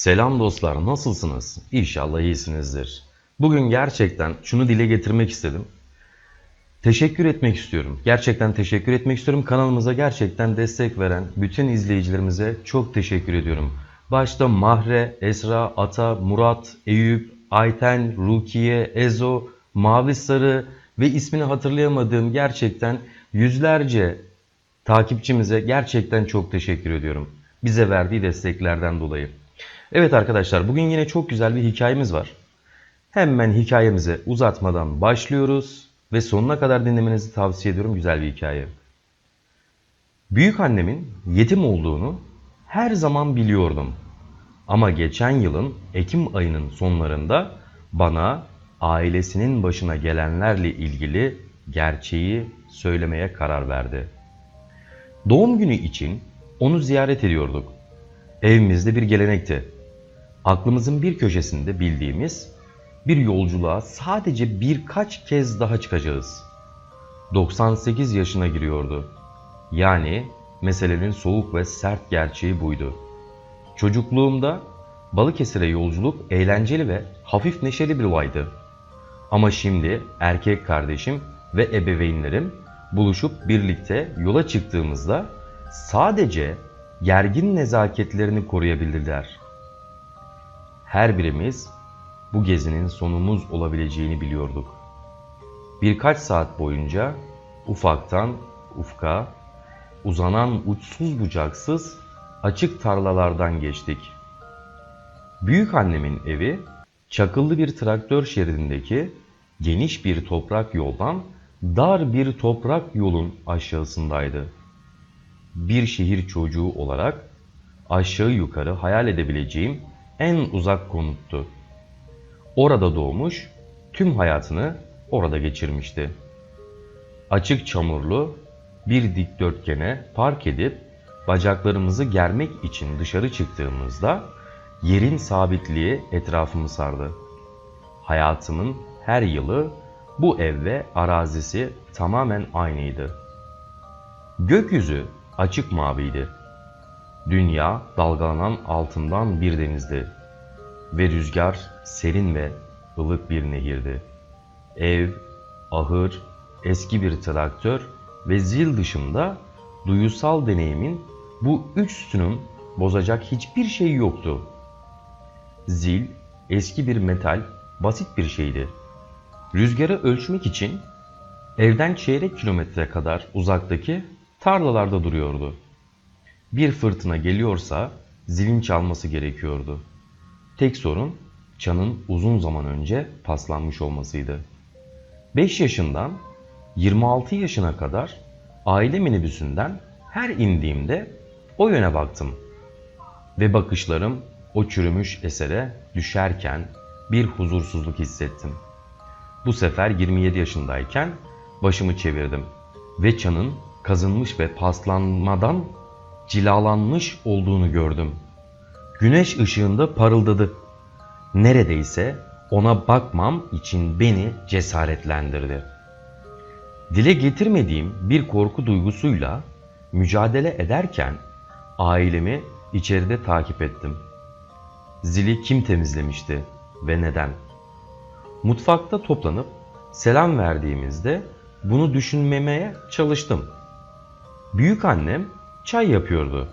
Selam dostlar, nasılsınız? İnşallah iyisinizdir. Bugün gerçekten şunu dile getirmek istedim. Teşekkür etmek istiyorum. Gerçekten teşekkür etmek istiyorum. Kanalımıza gerçekten destek veren bütün izleyicilerimize çok teşekkür ediyorum. Başta Mahre, Esra, Ata, Murat, Eyüp, Ayten, Rukiye, Ezo, Mavi Sarı ve ismini hatırlayamadığım gerçekten yüzlerce takipçimize gerçekten çok teşekkür ediyorum. Bize verdiği desteklerden dolayı. Evet arkadaşlar bugün yine çok güzel bir hikayemiz var. Hemen hikayemize uzatmadan başlıyoruz ve sonuna kadar dinlemenizi tavsiye ediyorum güzel bir hikaye. Büyük annemin yetim olduğunu her zaman biliyordum. Ama geçen yılın Ekim ayının sonlarında bana ailesinin başına gelenlerle ilgili gerçeği söylemeye karar verdi. Doğum günü için onu ziyaret ediyorduk. Evimizde bir gelenekti. Aklımızın bir köşesinde bildiğimiz bir yolculuğa sadece birkaç kez daha çıkacağız. 98 yaşına giriyordu. Yani meselenin soğuk ve sert gerçeği buydu. Çocukluğumda Balıkesir'e yolculuk eğlenceli ve hafif neşeli bir olaydı. Ama şimdi erkek kardeşim ve ebeveynlerim buluşup birlikte yola çıktığımızda sadece gergin nezaketlerini koruyabildiler. Her birimiz bu gezinin sonumuz olabileceğini biliyorduk. Birkaç saat boyunca ufaktan ufka uzanan uçsuz bucaksız açık tarlalardan geçtik. Büyük annemin evi çakıllı bir traktör şeridindeki geniş bir toprak yoldan dar bir toprak yolun aşağısındaydı. Bir şehir çocuğu olarak aşağı yukarı hayal edebileceğim en uzak konuttu. Orada doğmuş, tüm hayatını orada geçirmişti. Açık çamurlu bir dikdörtgene park edip bacaklarımızı germek için dışarı çıktığımızda yerin sabitliği etrafımı sardı. Hayatımın her yılı bu ev ve arazisi tamamen aynıydı. Gökyüzü açık maviydi. Dünya dalgalanan altından bir denizdi ve rüzgar serin ve ılık bir nehirdi. Ev, ahır, eski bir traktör ve zil dışında duyusal deneyimin bu üç sütunun bozacak hiçbir şey yoktu. Zil, eski bir metal, basit bir şeydi. Rüzgarı ölçmek için evden çeyrek kilometre kadar uzaktaki tarlalarda duruyordu. Bir fırtına geliyorsa zilin çalması gerekiyordu. Tek sorun çanın uzun zaman önce paslanmış olmasıydı. 5 yaşından 26 yaşına kadar aile minibüsünden her indiğimde o yöne baktım. Ve bakışlarım o çürümüş esere düşerken bir huzursuzluk hissettim. Bu sefer 27 yaşındayken başımı çevirdim ve çanın kazınmış ve paslanmadan cilalanmış olduğunu gördüm. Güneş ışığında parıldadı. Neredeyse ona bakmam için beni cesaretlendirdi. Dile getirmediğim bir korku duygusuyla mücadele ederken ailemi içeride takip ettim. Zili kim temizlemişti ve neden? Mutfakta toplanıp selam verdiğimizde bunu düşünmemeye çalıştım. Büyük annem çay yapıyordu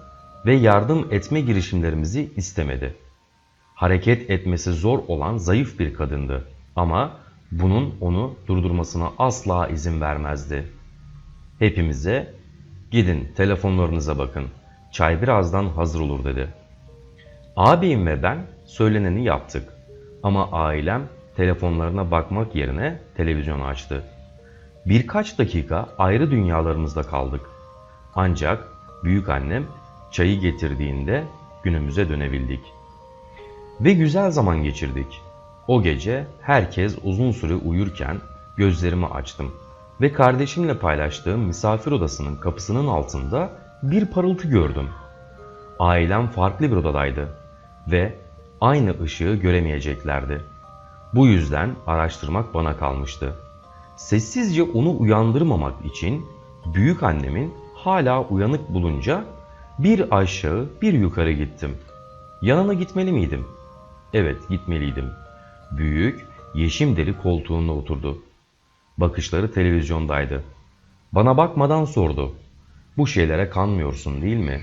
ve yardım etme girişimlerimizi istemedi. Hareket etmesi zor olan zayıf bir kadındı ama bunun onu durdurmasına asla izin vermezdi. Hepimize gidin telefonlarınıza bakın. Çay birazdan hazır olur dedi. Ağabeyim ve ben söyleneni yaptık. Ama ailem telefonlarına bakmak yerine televizyonu açtı. Birkaç dakika ayrı dünyalarımızda kaldık. Ancak büyük annem çayı getirdiğinde günümüze dönebildik. Ve güzel zaman geçirdik. O gece herkes uzun süre uyurken gözlerimi açtım ve kardeşimle paylaştığım misafir odasının kapısının altında bir parıltı gördüm. Ailem farklı bir odadaydı ve aynı ışığı göremeyeceklerdi. Bu yüzden araştırmak bana kalmıştı. Sessizce onu uyandırmamak için büyük annemin hala uyanık bulunca bir aşağı bir yukarı gittim. Yanına gitmeli miydim? Evet, gitmeliydim. Büyük, yeşim deri koltuğunda oturdu. Bakışları televizyondaydı. Bana bakmadan sordu. Bu şeylere kanmıyorsun değil mi?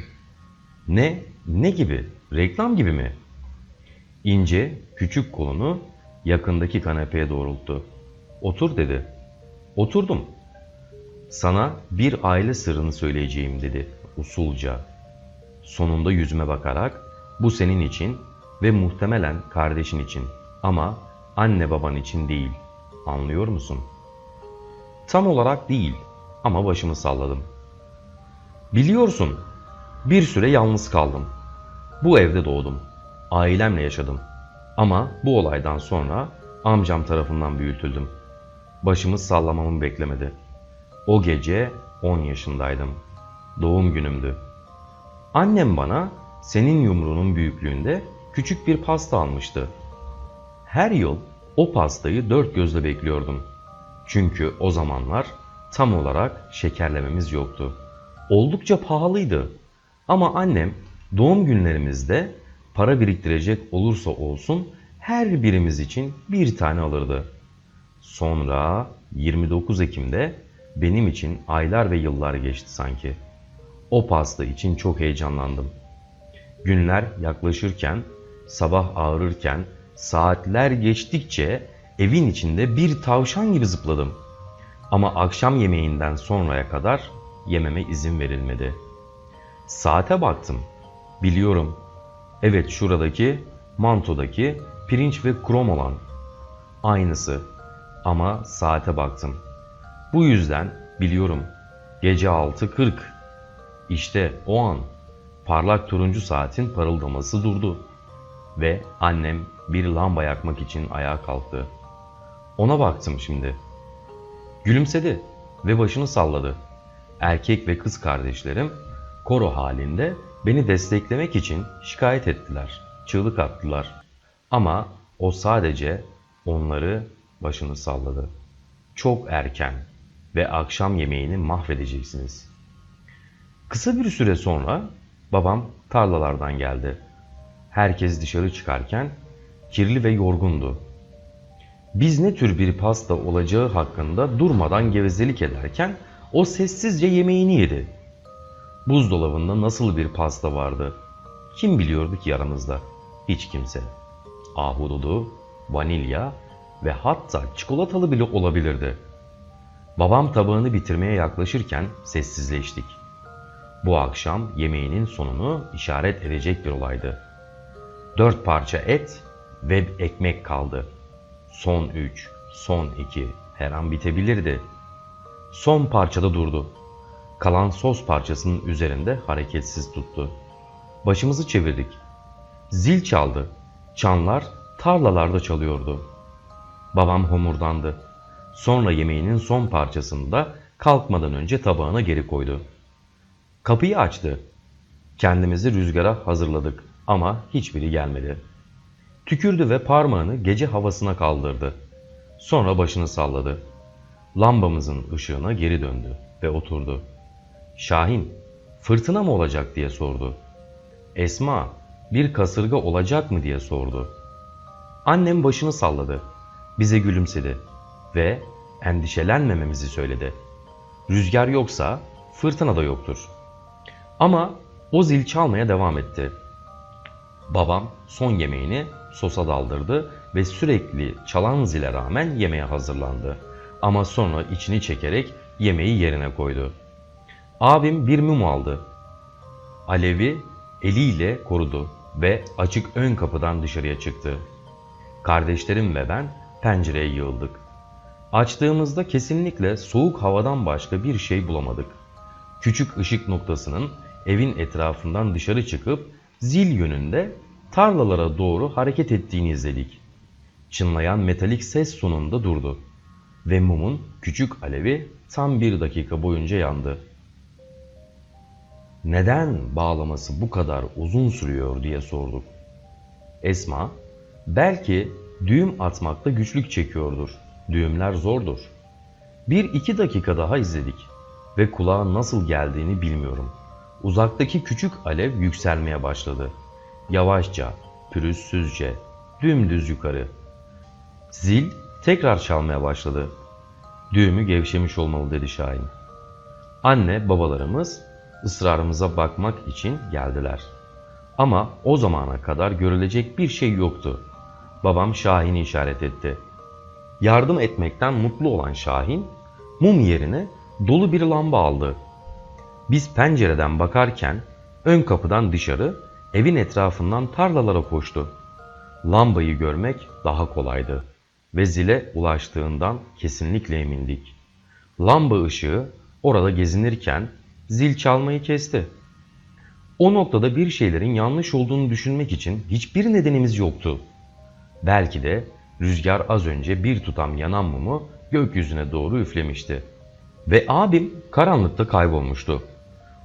Ne? Ne gibi? Reklam gibi mi? İnce, küçük kolunu yakındaki kanepeye doğrulttu. Otur dedi. Oturdum. Sana bir aile sırrını söyleyeceğim dedi usulca. Sonunda yüzüme bakarak bu senin için ve muhtemelen kardeşin için ama anne baban için değil. Anlıyor musun? Tam olarak değil ama başımı salladım. Biliyorsun bir süre yalnız kaldım. Bu evde doğdum. Ailemle yaşadım. Ama bu olaydan sonra amcam tarafından büyütüldüm. Başımı sallamamı beklemedi. O gece 10 yaşındaydım. Doğum günümdü. Annem bana senin yumruğunun büyüklüğünde küçük bir pasta almıştı. Her yıl o pastayı dört gözle bekliyordum. Çünkü o zamanlar tam olarak şekerlememiz yoktu. Oldukça pahalıydı. Ama annem doğum günlerimizde para biriktirecek olursa olsun her birimiz için bir tane alırdı. Sonra 29 Ekim'de benim için aylar ve yıllar geçti sanki. O pasta için çok heyecanlandım. Günler yaklaşırken, sabah ağrırken, saatler geçtikçe evin içinde bir tavşan gibi zıpladım. Ama akşam yemeğinden sonraya kadar yememe izin verilmedi. Saate baktım. Biliyorum. Evet şuradaki, mantodaki pirinç ve krom olan. Aynısı. Ama saate baktım. Bu yüzden biliyorum. Gece 6.40. İşte o an parlak turuncu saatin parıldaması durdu. Ve annem bir lamba yakmak için ayağa kalktı. Ona baktım şimdi. Gülümsedi ve başını salladı. Erkek ve kız kardeşlerim koro halinde beni desteklemek için şikayet ettiler. Çığlık attılar. Ama o sadece onları başını salladı. Çok erken ve akşam yemeğini mahvedeceksiniz. Kısa bir süre sonra babam tarlalardan geldi. Herkes dışarı çıkarken kirli ve yorgundu. Biz ne tür bir pasta olacağı hakkında durmadan gevezelik ederken o sessizce yemeğini yedi. Buzdolabında nasıl bir pasta vardı? Kim biliyordu ki aramızda? Hiç kimse. Ahududu, vanilya ve hatta çikolatalı bile olabilirdi. Babam tabağını bitirmeye yaklaşırken sessizleştik. Bu akşam yemeğinin sonunu işaret edecek bir olaydı. Dört parça et ve ekmek kaldı. Son üç, son iki, her an bitebilirdi. Son parçada durdu. Kalan sos parçasının üzerinde hareketsiz tuttu. Başımızı çevirdik. Zil çaldı. Çanlar tarlalarda çalıyordu. Babam homurdandı. Sonra yemeğinin son parçasını da kalkmadan önce tabağına geri koydu. Kapıyı açtı. Kendimizi rüzgara hazırladık ama hiçbiri gelmedi. Tükürdü ve parmağını gece havasına kaldırdı. Sonra başını salladı. Lambamızın ışığına geri döndü ve oturdu. Şahin, fırtına mı olacak diye sordu. Esma, bir kasırga olacak mı diye sordu. Annem başını salladı. Bize gülümsedi ve endişelenmememizi söyledi. Rüzgar yoksa fırtına da yoktur. Ama o zil çalmaya devam etti. Babam son yemeğini sosa daldırdı ve sürekli çalan zile rağmen yemeğe hazırlandı. Ama sonra içini çekerek yemeği yerine koydu. Abim bir mum aldı. Alevi eliyle korudu ve açık ön kapıdan dışarıya çıktı. Kardeşlerim ve ben pencereye yığıldık. Açtığımızda kesinlikle soğuk havadan başka bir şey bulamadık. Küçük ışık noktasının evin etrafından dışarı çıkıp zil yönünde tarlalara doğru hareket ettiğini izledik. Çınlayan metalik ses sonunda durdu ve mumun küçük alevi tam bir dakika boyunca yandı. Neden bağlaması bu kadar uzun sürüyor diye sorduk. Esma, belki düğüm atmakta güçlük çekiyordur. Düğümler zordur. Bir iki dakika daha izledik ve kulağa nasıl geldiğini bilmiyorum. Uzaktaki küçük alev yükselmeye başladı. Yavaşça, pürüzsüzce, dümdüz yukarı. Zil tekrar çalmaya başladı. Düğümü gevşemiş olmalı dedi Şahin. Anne babalarımız ısrarımıza bakmak için geldiler. Ama o zamana kadar görülecek bir şey yoktu. Babam Şahin'i işaret etti. Yardım etmekten mutlu olan Şahin, mum yerine dolu bir lamba aldı. Biz pencereden bakarken ön kapıdan dışarı evin etrafından tarlalara koştu. Lambayı görmek daha kolaydı ve zile ulaştığından kesinlikle emindik. Lamba ışığı orada gezinirken zil çalmayı kesti. O noktada bir şeylerin yanlış olduğunu düşünmek için hiçbir nedenimiz yoktu. Belki de rüzgar az önce bir tutam yanan mumu gökyüzüne doğru üflemişti. Ve abim karanlıkta kaybolmuştu.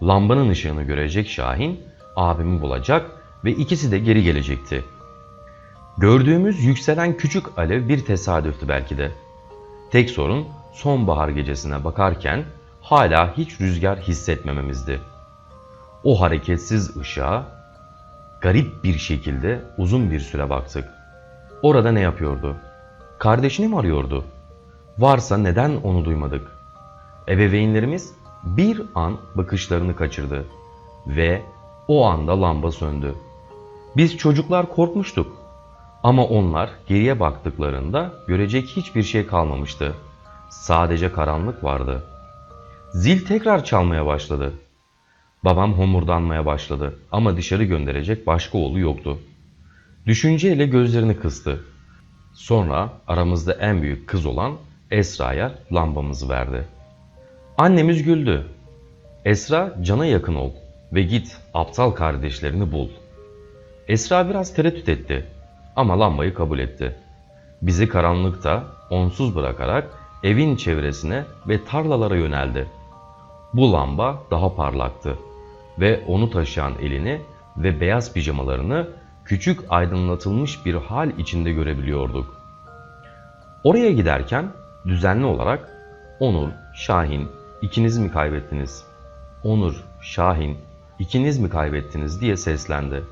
Lambanın ışığını görecek Şahin, abimi bulacak ve ikisi de geri gelecekti. Gördüğümüz yükselen küçük alev bir tesadüftü belki de. Tek sorun sonbahar gecesine bakarken hala hiç rüzgar hissetmememizdi. O hareketsiz ışığa garip bir şekilde uzun bir süre baktık. Orada ne yapıyordu? Kardeşini mi arıyordu? Varsa neden onu duymadık? Ebeveynlerimiz bir an bakışlarını kaçırdı ve o anda lamba söndü. Biz çocuklar korkmuştuk ama onlar geriye baktıklarında görecek hiçbir şey kalmamıştı. Sadece karanlık vardı. Zil tekrar çalmaya başladı. Babam homurdanmaya başladı ama dışarı gönderecek başka oğlu yoktu. Düşünceyle gözlerini kıstı. Sonra aramızda en büyük kız olan Esra'ya lambamızı verdi. Annemiz güldü. Esra cana yakın ol ve git aptal kardeşlerini bul. Esra biraz tereddüt etti ama lambayı kabul etti. Bizi karanlıkta onsuz bırakarak evin çevresine ve tarlalara yöneldi. Bu lamba daha parlaktı ve onu taşıyan elini ve beyaz pijamalarını küçük aydınlatılmış bir hal içinde görebiliyorduk. Oraya giderken düzenli olarak Onur, Şahin, ikiniz mi kaybettiniz? Onur, Şahin, ikiniz mi kaybettiniz diye seslendi.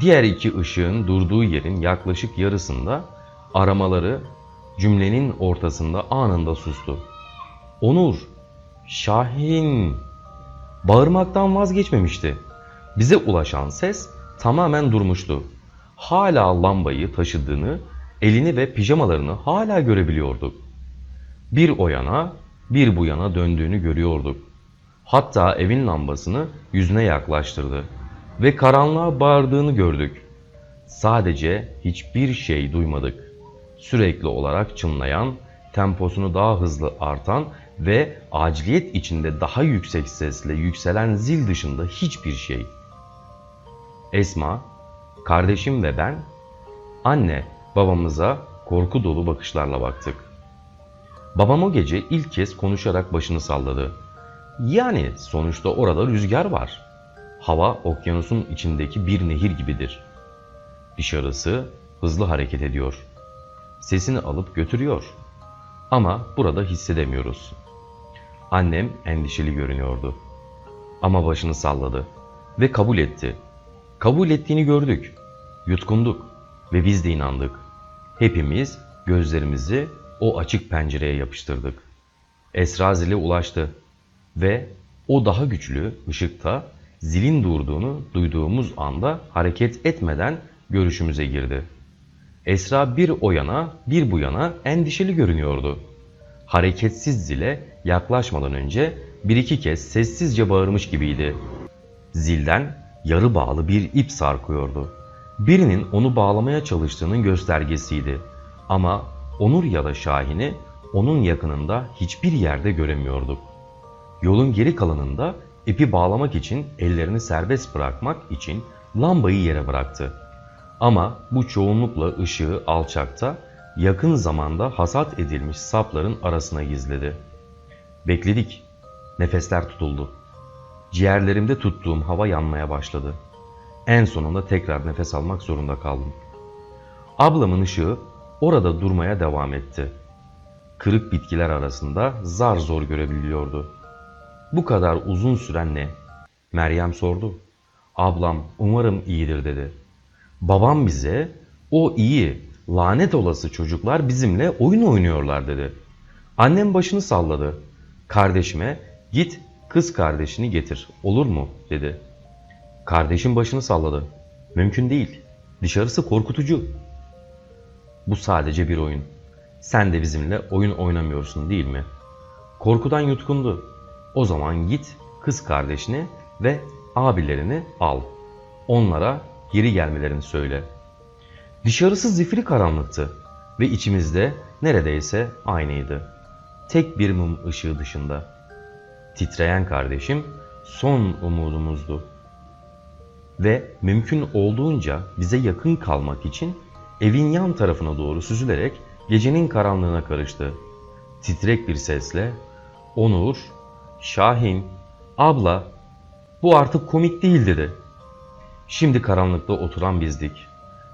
Diğer iki ışığın durduğu yerin yaklaşık yarısında aramaları cümlenin ortasında anında sustu. Onur, Şahin bağırmaktan vazgeçmemişti. Bize ulaşan ses tamamen durmuştu. Hala lambayı taşıdığını, elini ve pijamalarını hala görebiliyorduk. Bir o yana, bir bu yana döndüğünü görüyorduk. Hatta evin lambasını yüzüne yaklaştırdı ve karanlığa bağırdığını gördük. Sadece hiçbir şey duymadık. Sürekli olarak çınlayan, temposunu daha hızlı artan ve aciliyet içinde daha yüksek sesle yükselen zil dışında hiçbir şey. Esma, kardeşim ve ben, anne babamıza korku dolu bakışlarla baktık. Babam o gece ilk kez konuşarak başını salladı. Yani sonuçta orada rüzgar var. Hava okyanusun içindeki bir nehir gibidir. Dışarısı hızlı hareket ediyor. Sesini alıp götürüyor. Ama burada hissedemiyoruz. Annem endişeli görünüyordu. Ama başını salladı ve kabul etti. Kabul ettiğini gördük. Yutkunduk ve biz de inandık. Hepimiz gözlerimizi o açık pencereye yapıştırdık. Esra zile ulaştı ve o daha güçlü ışıkta zilin durduğunu duyduğumuz anda hareket etmeden görüşümüze girdi. Esra bir o yana bir bu yana endişeli görünüyordu. Hareketsiz zile yaklaşmadan önce bir iki kez sessizce bağırmış gibiydi. Zilden yarı bağlı bir ip sarkıyordu. Birinin onu bağlamaya çalıştığının göstergesiydi. Ama Onur ya da Şahin'i onun yakınında hiçbir yerde göremiyorduk. Yolun geri kalanında ipi bağlamak için ellerini serbest bırakmak için lambayı yere bıraktı. Ama bu çoğunlukla ışığı alçakta, yakın zamanda hasat edilmiş sapların arasına gizledi. Bekledik. Nefesler tutuldu. Ciğerlerimde tuttuğum hava yanmaya başladı. En sonunda tekrar nefes almak zorunda kaldım. Ablamın ışığı orada durmaya devam etti. Kırık bitkiler arasında zar zor görebiliyordu. Bu kadar uzun süren ne? Meryem sordu. Ablam umarım iyidir dedi. Babam bize o iyi, lanet olası çocuklar bizimle oyun oynuyorlar dedi. Annem başını salladı. Kardeşime git kız kardeşini getir olur mu dedi. Kardeşim başını salladı. Mümkün değil. Dışarısı korkutucu. Bu sadece bir oyun. Sen de bizimle oyun oynamıyorsun değil mi? Korkudan yutkundu. O zaman git kız kardeşini ve abilerini al. Onlara geri gelmelerini söyle. Dışarısı zifiri karanlıktı ve içimizde neredeyse aynıydı. Tek bir mum ışığı dışında. Titreyen kardeşim son umudumuzdu. Ve mümkün olduğunca bize yakın kalmak için evin yan tarafına doğru süzülerek gecenin karanlığına karıştı. Titrek bir sesle Onur, Şahin, abla bu artık komik değil dedi. Şimdi karanlıkta oturan bizdik.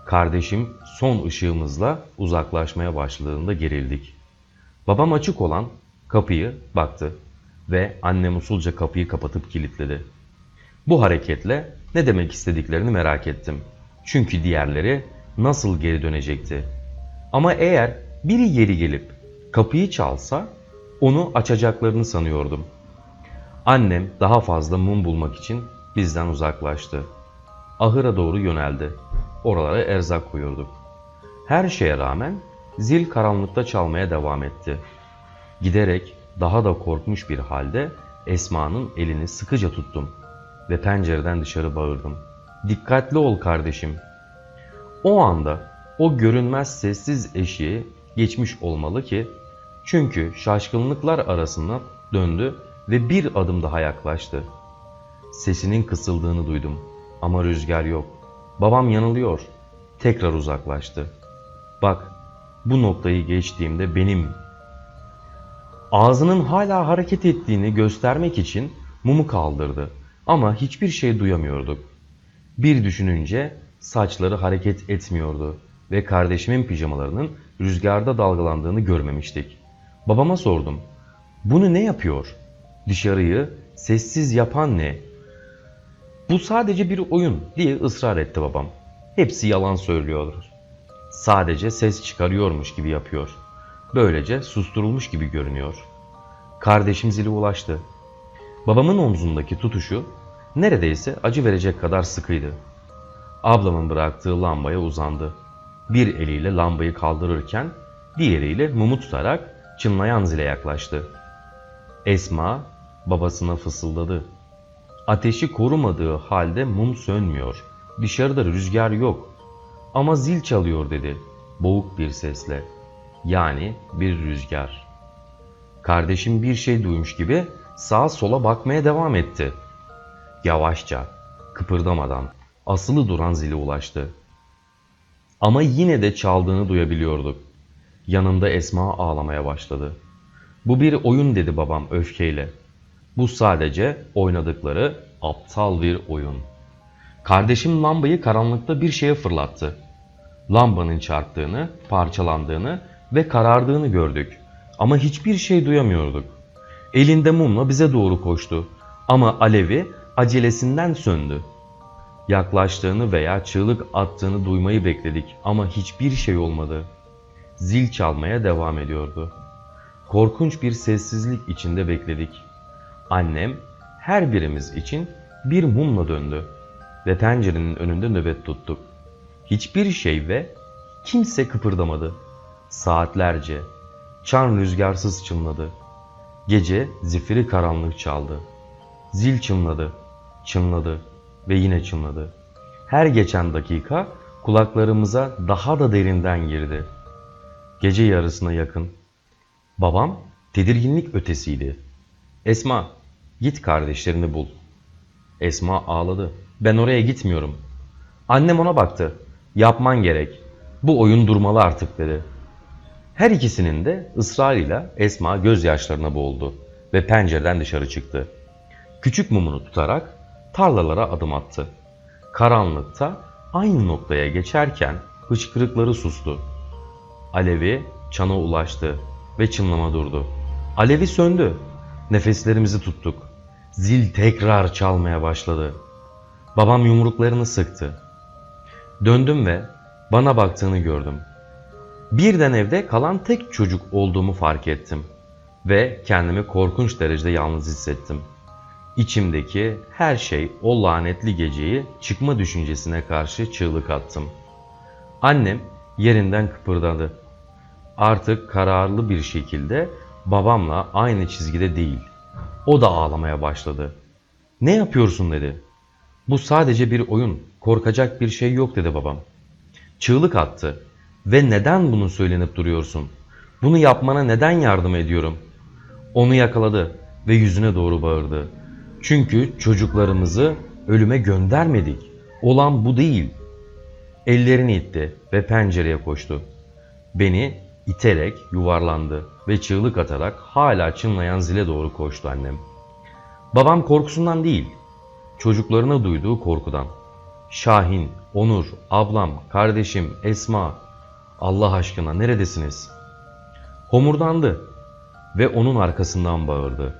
Kardeşim son ışığımızla uzaklaşmaya başladığında gerildik. Babam açık olan kapıyı baktı ve annem usulca kapıyı kapatıp kilitledi. Bu hareketle ne demek istediklerini merak ettim. Çünkü diğerleri nasıl geri dönecekti? Ama eğer biri geri gelip kapıyı çalsa onu açacaklarını sanıyordum. Annem daha fazla mum bulmak için bizden uzaklaştı. Ahıra doğru yöneldi. Oralara erzak koyuyorduk. Her şeye rağmen zil karanlıkta çalmaya devam etti. Giderek daha da korkmuş bir halde Esma'nın elini sıkıca tuttum ve pencereden dışarı bağırdım. Dikkatli ol kardeşim. O anda o görünmez sessiz eşiği geçmiş olmalı ki çünkü şaşkınlıklar arasında döndü ve bir adım daha yaklaştı. Sesinin kısıldığını duydum ama rüzgar yok. Babam yanılıyor. Tekrar uzaklaştı. Bak, bu noktayı geçtiğimde benim ağzının hala hareket ettiğini göstermek için mumu kaldırdı ama hiçbir şey duyamıyorduk. Bir düşününce saçları hareket etmiyordu ve kardeşimin pijamalarının rüzgarda dalgalandığını görmemiştik. Babama sordum. Bunu ne yapıyor? Dışarıyı sessiz yapan ne? Bu sadece bir oyun diye ısrar etti babam. Hepsi yalan söylüyorlar. Sadece ses çıkarıyormuş gibi yapıyor. Böylece susturulmuş gibi görünüyor. Kardeşim zili ulaştı. Babamın omzundaki tutuşu neredeyse acı verecek kadar sıkıydı. Ablamın bıraktığı lambaya uzandı. Bir eliyle lambayı kaldırırken diğeriyle mumu tutarak çınlayan zile yaklaştı. Esma babasına fısıldadı. Ateşi korumadığı halde mum sönmüyor. Dışarıda rüzgar yok. Ama zil çalıyor dedi boğuk bir sesle. Yani bir rüzgar. Kardeşim bir şey duymuş gibi sağa sola bakmaya devam etti. Yavaşça, kıpırdamadan asılı duran zile ulaştı. Ama yine de çaldığını duyabiliyorduk. Yanında Esma ağlamaya başladı. Bu bir oyun dedi babam öfkeyle. Bu sadece oynadıkları aptal bir oyun. Kardeşim lambayı karanlıkta bir şeye fırlattı. Lambanın çarptığını, parçalandığını ve karardığını gördük. Ama hiçbir şey duyamıyorduk. Elinde mumla bize doğru koştu. Ama alevi acelesinden söndü. Yaklaştığını veya çığlık attığını duymayı bekledik ama hiçbir şey olmadı. Zil çalmaya devam ediyordu. Korkunç bir sessizlik içinde bekledik. Annem her birimiz için bir mumla döndü ve pencerenin önünde nöbet tuttuk. Hiçbir şey ve kimse kıpırdamadı. Saatlerce çan rüzgarsız çınladı. Gece zifiri karanlık çaldı. Zil çınladı, çınladı ve yine çınladı. Her geçen dakika kulaklarımıza daha da derinden girdi. Gece yarısına yakın. Babam tedirginlik ötesiydi. Esma, git kardeşlerini bul. Esma ağladı. Ben oraya gitmiyorum. Annem ona baktı. Yapman gerek. Bu oyun durmalı artık dedi. Her ikisinin de ısrarıyla Esma gözyaşlarına boğuldu ve pencereden dışarı çıktı. Küçük mumunu tutarak tarlalara adım attı. Karanlıkta aynı noktaya geçerken hıçkırıkları sustu. Alevi çana ulaştı ve çınlama durdu. Alevi söndü. Nefeslerimizi tuttuk. Zil tekrar çalmaya başladı. Babam yumruklarını sıktı. Döndüm ve bana baktığını gördüm. Birden evde kalan tek çocuk olduğumu fark ettim ve kendimi korkunç derecede yalnız hissettim. İçimdeki her şey o lanetli geceyi çıkma düşüncesine karşı çığlık attım. Annem yerinden kıpırdadı. Artık kararlı bir şekilde babamla aynı çizgide değil. O da ağlamaya başladı. Ne yapıyorsun dedi. Bu sadece bir oyun. Korkacak bir şey yok dedi babam. Çığlık attı. Ve neden bunu söylenip duruyorsun? Bunu yapmana neden yardım ediyorum? Onu yakaladı ve yüzüne doğru bağırdı. Çünkü çocuklarımızı ölüme göndermedik. Olan bu değil. Ellerini itti ve pencereye koştu. Beni iterek yuvarlandı ve çığlık atarak hala çınlayan zile doğru koştu annem. Babam korkusundan değil, çocuklarına duyduğu korkudan. Şahin, Onur, ablam, kardeşim, Esma, Allah aşkına neredesiniz? Homurdandı ve onun arkasından bağırdı.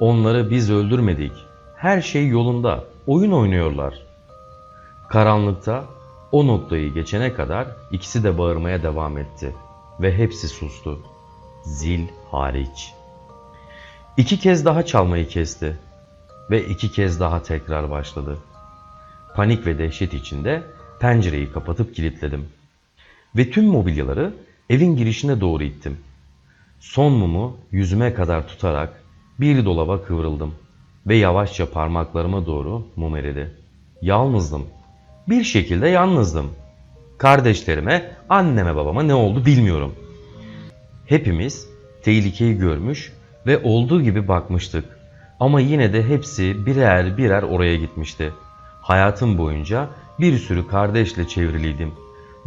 Onları biz öldürmedik. Her şey yolunda. Oyun oynuyorlar. Karanlıkta o noktayı geçene kadar ikisi de bağırmaya devam etti ve hepsi sustu. Zil hariç. İki kez daha çalmayı kesti ve iki kez daha tekrar başladı. Panik ve dehşet içinde pencereyi kapatıp kilitledim. Ve tüm mobilyaları evin girişine doğru ittim. Son mumu yüzüme kadar tutarak bir dolaba kıvrıldım ve yavaşça parmaklarıma doğru mum eridi. Yalnızdım. Bir şekilde yalnızdım. Kardeşlerime, anneme babama ne oldu bilmiyorum. Hepimiz tehlikeyi görmüş ve olduğu gibi bakmıştık. Ama yine de hepsi birer birer oraya gitmişti. Hayatım boyunca bir sürü kardeşle çevriliydim.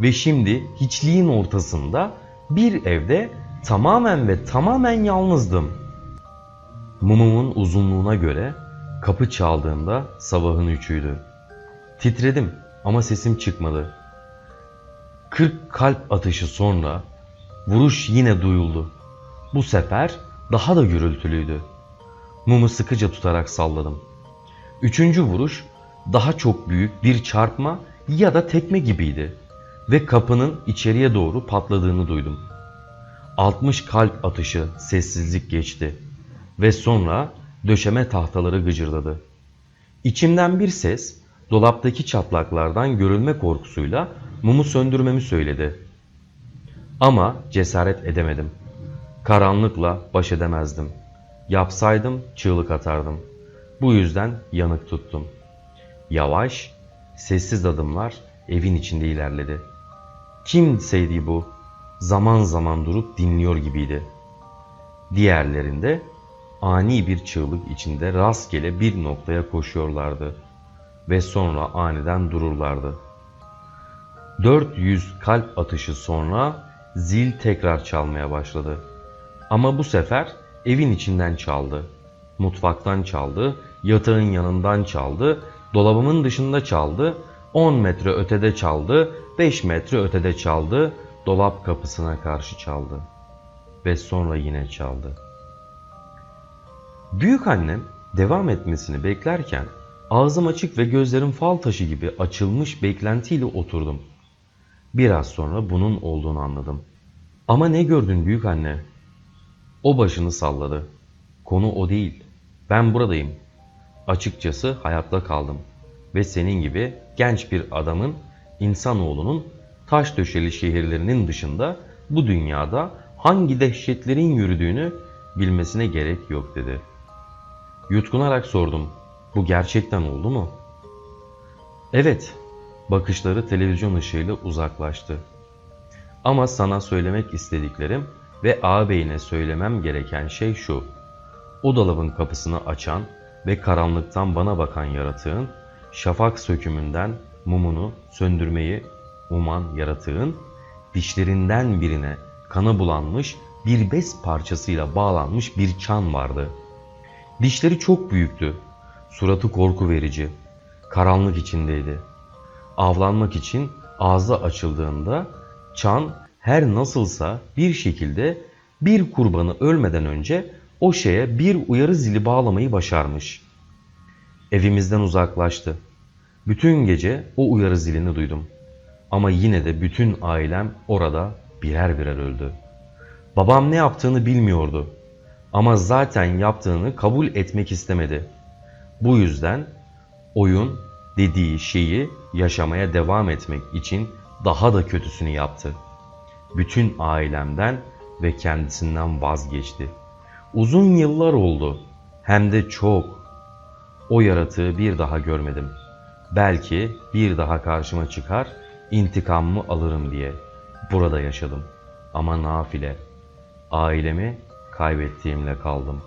Ve şimdi hiçliğin ortasında bir evde tamamen ve tamamen yalnızdım. Mumumun uzunluğuna göre kapı çaldığında sabahın üçüydü. Titredim ama sesim çıkmadı. 40 kalp atışı sonra vuruş yine duyuldu. Bu sefer daha da gürültülüydü. Mumu sıkıca tutarak salladım. Üçüncü vuruş daha çok büyük bir çarpma ya da tekme gibiydi ve kapının içeriye doğru patladığını duydum. 60 kalp atışı sessizlik geçti ve sonra döşeme tahtaları gıcırdadı. İçimden bir ses dolaptaki çatlaklardan görülme korkusuyla mumu söndürmemi söyledi. Ama cesaret edemedim. Karanlıkla baş edemezdim. Yapsaydım çığlık atardım. Bu yüzden yanık tuttum. Yavaş, sessiz adımlar evin içinde ilerledi. Kimseydi bu? Zaman zaman durup dinliyor gibiydi. Diğerlerinde ani bir çığlık içinde rastgele bir noktaya koşuyorlardı ve sonra aniden dururlardı. 400 kalp atışı sonra zil tekrar çalmaya başladı. Ama bu sefer evin içinden çaldı. Mutfaktan çaldı, yatağın yanından çaldı, dolabımın dışında çaldı, 10 metre ötede çaldı, 5 metre ötede çaldı, dolap kapısına karşı çaldı. Ve sonra yine çaldı. Büyük annem devam etmesini beklerken ağzım açık ve gözlerim fal taşı gibi açılmış beklentiyle oturdum. Biraz sonra bunun olduğunu anladım. Ama ne gördün büyük anne? O başını salladı. Konu o değil. Ben buradayım. Açıkçası hayatta kaldım. Ve senin gibi genç bir adamın, insanoğlunun taş döşeli şehirlerinin dışında bu dünyada hangi dehşetlerin yürüdüğünü bilmesine gerek yok dedi. Yutkunarak sordum. Bu gerçekten oldu mu? Evet. Bakışları televizyon ışığıyla uzaklaştı. Ama sana söylemek istediklerim ve ağabeyine söylemem gereken şey şu. O dolabın kapısını açan ve karanlıktan bana bakan yaratığın, şafak sökümünden mumunu söndürmeyi uman yaratığın, dişlerinden birine kana bulanmış bir bez parçasıyla bağlanmış bir çan vardı. Dişleri çok büyüktü. Suratı korku verici. Karanlık içindeydi. Avlanmak için ağzı açıldığında çan her nasılsa bir şekilde bir kurbanı ölmeden önce o şeye bir uyarı zili bağlamayı başarmış. Evimizden uzaklaştı. Bütün gece o uyarı zilini duydum. Ama yine de bütün ailem orada birer birer öldü. Babam ne yaptığını bilmiyordu. Ama zaten yaptığını kabul etmek istemedi. Bu yüzden oyun dediği şeyi yaşamaya devam etmek için daha da kötüsünü yaptı. Bütün ailemden ve kendisinden vazgeçti. Uzun yıllar oldu. Hem de çok. O yaratığı bir daha görmedim. Belki bir daha karşıma çıkar, intikamımı alırım diye. Burada yaşadım. Ama nafile. Ailemi kaybettiğimle kaldım.